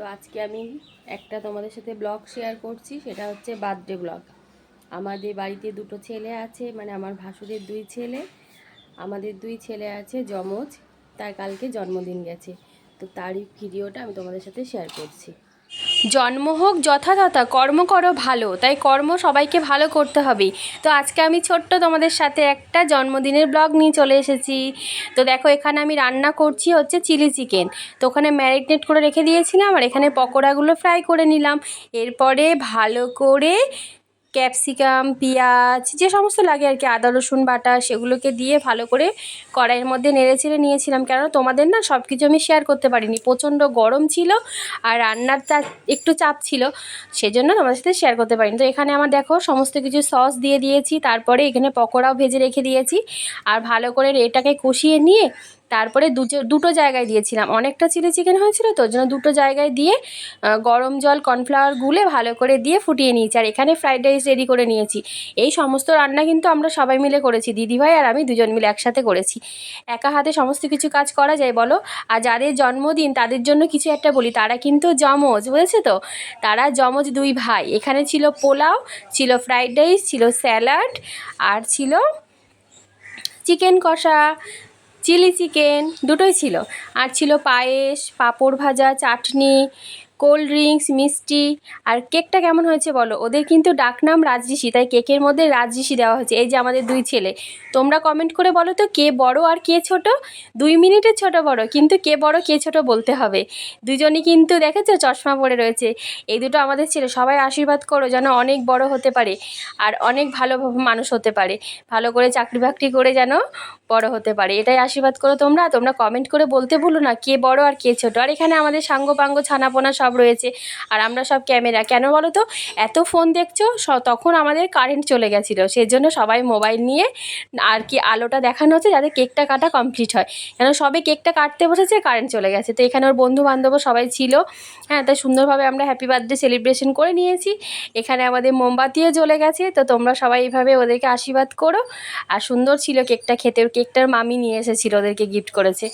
তো আজকে আমি একটা তোমাদের সাথে ব্লগ শেয়ার করছি, সেটা হচ্ছে বার্থডে ব্লগ আমাদের বাড়িতে দুটো ছেলে আছে মানে আমার ভাসুরের দুই ছেলে, আমাদের দুই ছেলে আছে যমজ, তার কালকে জন্মদিন গেছে। তো তারই ভিডিওটা আমি তোমাদের সাথে শেয়ার করছি। জন্ম হোক, যথাযথা। কর্ম করো ভালো, তাই কর্ম সবাইকে ভালো করতে হবে। তো আজকে আমি ছোট্ট তোমাদের সাথে একটা জন্মদিনের ব্লগ নিয়ে চলে এসেছি। তো দেখো, এখানে আমি রান্না করছি হচ্ছে চিলি চিকেন। তো ওখানে ম্যারিনেট করে রেখে দিয়েছিলাম আর এখানে পকোড়াগুলো ফ্রাই করে নিলাম। এরপরে ভালো করে ক্যাপসিকাম, পেঁয়াজ, যে সমস্ত লাগে আর কি, আদা, রসুন, বাটা, সেগুলোকে দিয়ে ভালো করে কড়াইয়ের মধ্যে নেড়ে ছেড়ে নিয়েছিলাম। কেননা তোমাদের না সব কিছু আমি শেয়ার করতে পারিনি। প্রচণ্ড গরম ছিল আর রান্নার চা একটু চাপ ছিল, সেজন্য তোমাদের সাথে শেয়ার করতে পারিনি। তো এখানে আমার দেখো সমস্ত কিছু সস দিয়ে দিয়েছি, তারপরে এখানে পকোড়াও ভেজে রেখে দিয়েছি। আর ভালো করে এটাকে কষিয়ে নিয়ে তারপরে দুটো জায়গায় দিয়েছিলাম। অনেকটা চিলি চিকেন হয়েছিল তো জন্য দুটো জায়গায় দিয়ে গরম জল, কর্নফ্লাওয়ার গুলে ভালো করে দিয়ে ফুটিয়ে নিয়েছি। আর এখানে ফ্রাইড রাইস রেডি করে নিয়েছি। এই সমস্ত রান্না কিন্তু আমরা সবাই মিলে করেছি। দিদিভাই আর আমি দুজন মিলে একসাথে করেছি। একা হাতে সমস্ত কিছু কাজ করা যায়, বলো? আর যাদের জন্মদিন, তাদের জন্য কিছু একটা বলি। তারা কিন্তু যমজ, বুঝেছে তো? তারা যমজ দুই ভাই। এখানে ছিল পোলাও, ছিল ফ্রাইড রাইস, ছিল স্যালাড, আর ছিল চিকেন কষা। চিলি চিকেন দুটোই ছিল। আর ছিল পায়েস পাঁপড় ভাজা চাটনি কোল্ড ড্রিঙ্কস, মিষ্টি আর কেকটা কেমন হয়েছে বলো? ওদের কিন্তু ডাকনাম রাজঋষি, তাই কেকের মধ্যে রাজঋষি দেওয়া হয়েছে। এই যে আমাদের দুই ছেলে, তোমরা কমেন্ট করে বলো তো কে বড় আর কে ছোট? দুই মিনিটের ছোট বড়, কিন্তু কে বড়, কে ছোট বলতে হবে। দুজনই কিন্তু দেখেছ চশমা পরে রয়েছে। এই দুটো আমাদের ছেলে, সবাই আশীর্বাদ করো যেন অনেক বড় হতে পারে আর অনেক ভালো মানুষ হতে পারে। ভালো করে চাকরি বাকরি করে যেন বড় হতে পারে। এটাই আশীর্বাদ করো তোমরা। তোমরা কমেন্ট করে বলতে ভুলো না কে বড় আর কে ছোট। আর এখানে আমাদের সাঙ্গ পাঙ্গ ছানাপোনা সব রয়েছে। আর আমরা সব ক্যামেরা, কেন বলো তো এত ফোন দেখছ তখন আমাদের কারেন্ট চলে গেছিল। সেজন্য সবাই মোবাইল নিয়ে আর কি আলোটা দেখানো হচ্ছে যাতে কেকটা কাটা কমপ্লিট হয়। কেন সবে কেকটা কাটতে বসেছে কারেন্ট চলে গেছে। তো এখানে ওর বন্ধু বান্ধবও সবাই ছিল। হ্যাঁ তাই সুন্দরভাবে আমরা হ্যাপি বার্থডে সেলিব্রেশন করে নিয়েছি। এখানে আমাদের মোমবাতিও জ্বলে গেছে। তো তোমরা সবাই এইভাবে ওদেরকে আশীর্বাদ করো। আর সুন্দর ছিল কেকটা খেতে। কেকটার মামি নিয়ে এসেছিল, ওদেরকে গিফট করেছে।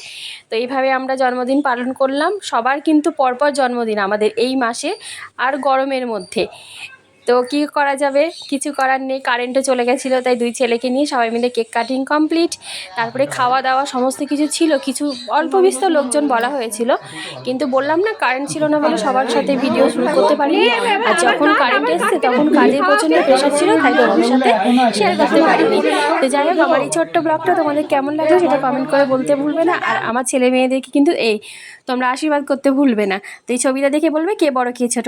তো এইভাবে আমরা জন্মদিন পালন করলাম। সবার কিন্তু পরপর জন্মদিন আমাদের এই মাসে আর গরমের মধ্যে। তো কি করা যাবে? কিছু করার নেই কারেন্টও চলে গেছিল, তাই দুই ছেলেকে নিয়ে সবাই মিলে কেক কাটিং কমপ্লিট তারপরে খাওয়া দাওয়া সমস্ত কিছু ছিল, কিছু অল্প বিস্তর লোকজন বলা হয়েছিল। কিন্তু বললাম না কারেন্ট ছিল না বলে সবার সাথে ভিডিও শুরু করতে পারিনি। আর যখন কারেন্ট এসছে, তখন কাজের প্রচণ্ড প্রেশার ছিল, তাই তোমাদের সাথে শেয়ার করতে পারিনি। তো যাই হোক, আমার এই ছোট্ট ব্লগটা তোমাদের কেমন লাগল সেটা কমেন্ট করে বলতে ভুলবে না। আর আমার ছেলে মেয়েদেরকে কিন্তু এই তোমরা আশীর্বাদ করতে ভুলবে না। তো এই ছবিটা দেখে বলবে কে বড়, কে ছোট।